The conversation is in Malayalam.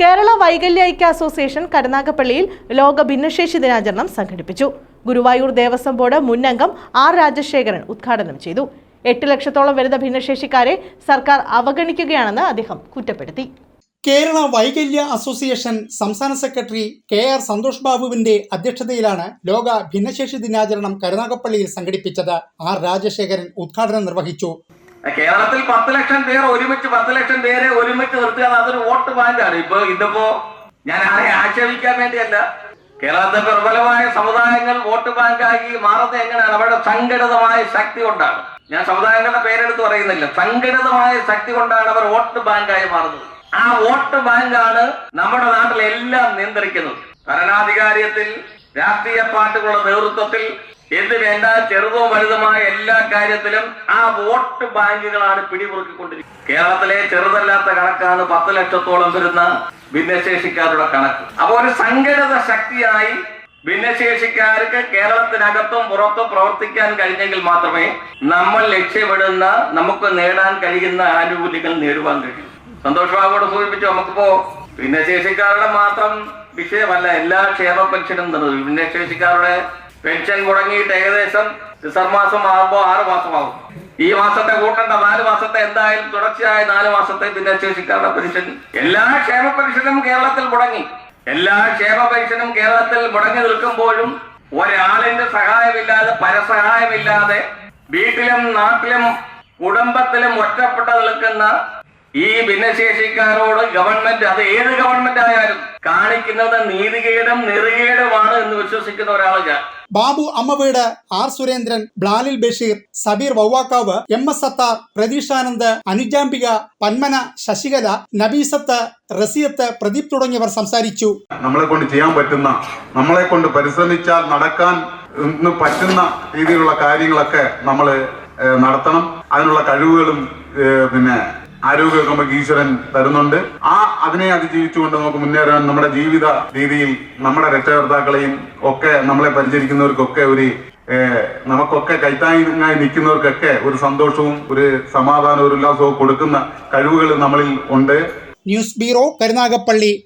കേരള വൈകല്യ ഐക്യ അസോസിയേഷൻ കരുനാഗപ്പള്ളിയിൽ ലോക ഭിന്നശേഷി ദിനാചരണം സംഘടിപ്പിച്ചു. ഗുരുവായൂർ ദേവസ്വം ബോർഡ് മുന്നംഗം ആർ രാജശേഖരൻ ഉദ്ഘാടനം ചെയ്തു. എട്ട് ലക്ഷത്തോളം വരുന്ന ഭിന്നശേഷിക്കാരെ സർക്കാർ അവഗണിക്കുകയാണെന്ന് അദ്ദേഹം കുറ്റപ്പെടുത്തി. കേരള വൈകല്യ അസോസിയേഷൻ സംസ്ഥാന സെക്രട്ടറി കെ ആർ സന്തോഷ് ബാബുവിന്റെ അധ്യക്ഷതയിലാണ് ലോക ഭിന്നശേഷി ദിനാചരണം കരുനാഗപ്പള്ളിയിൽ സംഘടിപ്പിച്ചത്. ആർ രാജശേഖരൻ ഉദ്ഘാടനം നിർവഹിച്ചു. കേരളത്തിൽ പത്ത് ലക്ഷം പേർ ഒരുമിച്ച് പത്ത് ലക്ഷം പേരെ ഒരുമിച്ച് നിർത്തുക അതൊരു വോട്ട് ബാങ്കാണ് ഇപ്പൊ ഇതിപ്പോ ഞാൻ ആരെ ആക്ഷേപിക്കാൻ വേണ്ടിയല്ല. കേരളത്തെ പ്രബലമായ സമുദായങ്ങൾ വോട്ട് ബാങ്കാക്കി മാറുന്നത് എങ്ങനെയാണ്? അവരുടെ സംഘടിതമായ ശക്തി കൊണ്ടാണ്. ഞാൻ സമുദായങ്ങളുടെ പേരെടുത്ത് പറയുന്നില്ല. സംഘടിതമായ ശക്തി കൊണ്ടാണ് അവർ വോട്ട് ബാങ്കായി മാറുന്നത്. ആ വോട്ട് ബാങ്കാണ് നമ്മുടെ നാട്ടിലെല്ലാം നിയന്ത്രിക്കുന്നത്. ഭരണാധികാരിയത്തിൽ രാഷ്ട്രീയ പാർട്ടികളുടെ നേതൃത്വത്തിൽ എന്ത് വേണ്ട ചെറുതോ വലുതുമായ എല്ലാ കാര്യത്തിലും ആ വോട്ട് ബാങ്കുകളാണ് പിടിമുറുക്കിക്കൊണ്ടിരിക്കുന്നത്. കേരളത്തിലെ ചെറുതല്ലാത്ത കണക്കാണ് പത്ത് ലക്ഷത്തോളം വരുന്ന ഭിന്നശേഷിക്കാരുടെ കണക്ക്. അപ്പോൾ ഒരു സംഘടിത ശക്തിയായി ഭിന്നശേഷിക്കാർക്ക് കേരളത്തിനകത്തും പുറത്തും പ്രവർത്തിക്കാൻ കഴിഞ്ഞെങ്കിൽ മാത്രമേ നമ്മൾ ലക്ഷ്യമിടുന്ന നമുക്ക് നേടാൻ കഴിയുന്ന ആനുകൂല്യങ്ങൾ നേടുവാൻ കഴിയൂ. സന്തോഷ് സൂചിപ്പിച്ചു നമുക്കിപ്പോ ഭിന്നശേഷിക്കാരുടെ മാത്രം വിഷയമല്ല എല്ലാ ക്ഷേമ പെൻഷനും ഭിന്നശേഷിക്കാരുടെ പെൻഷൻ മുടങ്ങിയിട്ട് ഏകദേശം ഡിസംബർ മാസം ആകുമ്പോൾ ആറ് മാസമാകും ഈ മാസത്തെ കൂട്ടേണ്ട നാല് മാസത്തെ എന്തായാലും തുടർച്ചയായ നാല് മാസത്തെ ഭിന്നശേഷിക്കാരുടെ പെൻഷൻ. എല്ലാ ക്ഷേമ പെൻഷനും കേരളത്തിൽ മുടങ്ങി. എല്ലാ ക്ഷേമ പെൻഷനും കേരളത്തിൽ മുടങ്ങി നിൽക്കുമ്പോഴും ഒരാളിന്റെ സഹായമില്ലാതെ പരസഹായമില്ലാതെ വീട്ടിലും നാട്ടിലും കുടുംബത്തിലും ഒറ്റപ്പെട്ട നിൽക്കുന്ന ഈ ഭിന്നശേഷിക്കാരോട് ഗവൺമെന്റ് അത് ഏത് ഗവൺമെന്റ് ആയാലും കാണിക്കുന്നത് നീതികേടും നെറുകേടുമാണ് എന്ന് വിശ്വസിക്കുന്ന ഒരാൾ ഞാൻ. ബാബു അമ്മവീട് ആർ സുരേന്ദ്രൻ ബ്ലാലിൽ ബഷീർ സബീർ വവ്വാക്കാവ് എം എസ് സത്താർ പ്രതീഷാനന്ദ് അനുജാംബിക പന്മന ശശികല നബീസത്ത് റസിയത്ത് പ്രദീപ് തുടങ്ങിയവർ സംസാരിച്ചു. നമ്മളെ കൊണ്ട് ചെയ്യാൻ പറ്റുന്ന നമ്മളെ കൊണ്ട് പരിശ്രമിച്ചാൽ നടക്കാൻ ഇന്ന് പറ്റുന്ന രീതിയിലുള്ള കാര്യങ്ങളൊക്കെ നമ്മൾ നടത്തണം. അതിനുള്ള കഴിവുകളും പിന്നെ ആരോഗ്യമൊക്കെ നമുക്ക് ഈശ്വരൻ തരുന്നുണ്ട്. ആ അതിനെ അതിജീവിച്ചുകൊണ്ട് നമുക്ക് മുന്നേറാൻ നമ്മുടെ ജീവിത രീതിയിൽ നമ്മുടെ രക്ഷകർത്താക്കളെയും ഒക്കെ നമ്മളെ പരിചരിക്കുന്നവർക്കൊക്കെ ഒരു നമുക്കൊക്കെ കൈത്താങ്ങായി നിൽക്കുന്നവർക്കൊക്കെ ഒരു സന്തോഷവും ഒരു സമാധാനവും ഒരു ഉല്ലാസവും കൊടുക്കുന്ന കഴിവുകൾ നമ്മളിൽ ഉണ്ട്. News bureau Karunagappally.